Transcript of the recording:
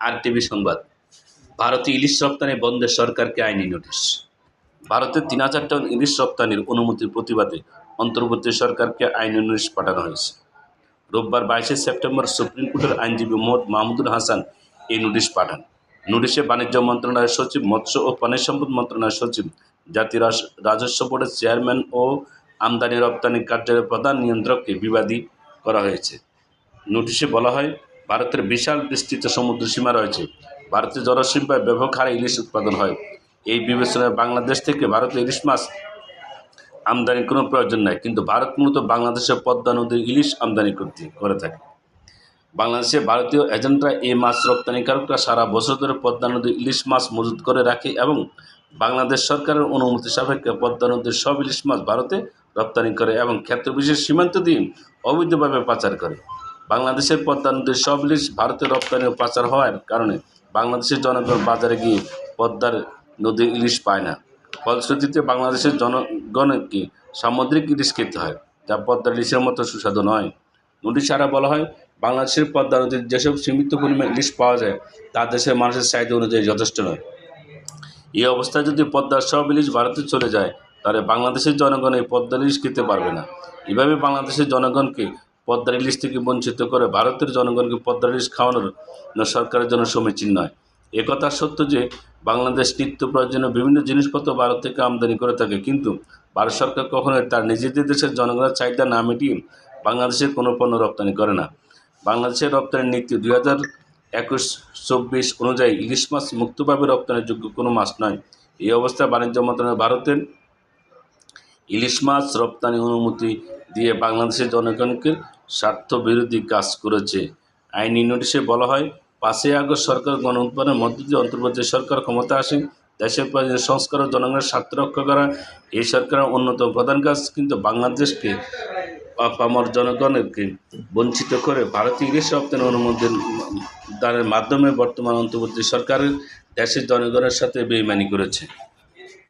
আর TV সংবাদ। ভারতে ইলিশ রপ্তানি বন্ধে সরকারকে আইনি নোটিশ। ভারতে তিন হাজার টন ইলিশ রপ্তানির অনুমতির প্রতিবাদে অন্তর্বর্তী সরকারকে আইনি নোটিশ পাঠানো হয়েছে। রোববার বাইশে সেপ্টেম্বর সুপ্রিম কোর্টের আইনজীবী মোহাম্মদ মাহমুদুল হাসান এই নোটিশ পাঠান। নোটিশে বাণিজ্য মন্ত্রণালয়ের সচিব, মৎস্য ও পানি সম্পদ মন্ত্রণালয়ের সচিব জাতীয় রাজস্ব বোর্ডের চেয়ারম্যান ও আমদানি রপ্তানি কার্যালয়ের প্রধান নিয়ন্ত্রককে বিবাদী করা হয়েছে। নোটিশে বলা হয় ভারতের বিশাল বিস্তৃত সমুদ্র সীমা রয়েছে। ভারতের জলসীমায় ব্যাপক হারে ইলিশ উৎপাদন হয়। এই বিবেচনায় বাংলাদেশ থেকে ভারতে ইলিশ মাছ আমদানির কোনো প্রয়োজন নাই। কিন্তু ভারত মূলত বাংলাদেশের পদ্মা নদীর ইলিশ আমদানি করতে, করে থাকে। বাংলাদেশে ভারতীয় এজেন্টরা এই মাছ রপ্তানিকারকরা সারা বছর ধরে পদ্মা নদীর ইলিশ মাছ মজুত করে রাখে এবং বাংলাদেশ সরকারের অনুমতি সাপেক্ষে পদ্মা নদীর সব ইলিশ মাছ ভারতে রপ্তানি করে এবং ক্ষেত্রবিশেষ সীমান্ত দিয়ে অবৈধভাবে পাচার করে। বাংলাদেশের পদ্মা নদীর সব ইলিশ ভারতে রপ্তানি ও পাচার হওয়ার কারণে বাংলাদেশের জনগণ বাজারে গিয়ে পদ্মার নদীর ইলিশ পায় না। ফলশ্রুতিতে বাংলাদেশের জনগণকে সামুদ্রিক ইলিশ খেতে হয়, যা পদ্মার ইলিশের মতো সুস্বাদু নয়? নোটিশ ছাড়া বলা হয়, বাংলাদেশের পদ্মা নদীর যেসব সীমিত পরিমাণ ইলিশ পাওয়া যায়, তা দেশের মানুষের চাহিদা অনুযায়ী যথেষ্ট নয়। এই অবস্থায় যদি পদ্মার সব ইলিশ ভারতে চলে যায়, তাহলে বাংলাদেশের জনগণ এই পদ্মার ইলিশ খেতে পারবে না। এভাবে বাংলাদেশের জনগণকে পদ্মার ইলিশ থেকে বঞ্চিত করে ভারতের জনগণকে পদ্মার ইলিশ খাওয়ানোর সরকারের জন্য সমীচীন নয়। একথা সত্য যে বাংলাদেশ নিত্য প্রয়োজনীয় বিভিন্ন জিনিসপত্র ভারত থেকে আমদানি করে থাকে, কিন্তু ভারত সরকার কখনোই তার নিজেদের দেশের জনগণের চাহিদা না মিটিয়ে বাংলাদেশের কোনো পণ্য রপ্তানি করে না। বাংলাদেশের রপ্তানির নীতি দুই হাজার একুশ চব্বিশ অনুযায়ী ইলিশ মাছ মুক্তভাবে রপ্তানির যোগ্য কোনো মাছ নয়। এই অবস্থায় বাণিজ্য মন্ত্রণালয় ভারতের ইলিশ মাছ রপ্তানি অনুমতি দিয়ে বাংলাদেশের জনগণকে স্বার্থবিরোধী কাজ করেছে। আইনি নোটিশে বলা হয়, পাঁচই আগস্ট সরকার গণ উৎপাদনের মধ্য দিয়ে অন্তর্বর্তী সরকার ক্ষমতা আসে, দেশের সংস্কার ও জনগণের স্বার্থ রক্ষা করা এই সরকারের অন্যতম প্রধান কাজ। কিন্তু বাংলাদেশকে আপামর জনগণকে বঞ্চিত করে ভারতীয় ইলিশ রপ্তানি অনুমোদন দানের মাধ্যমে বর্তমান অন্তর্বর্তী সরকারের দেশের জনগণের সাথে বেইমানি করেছে।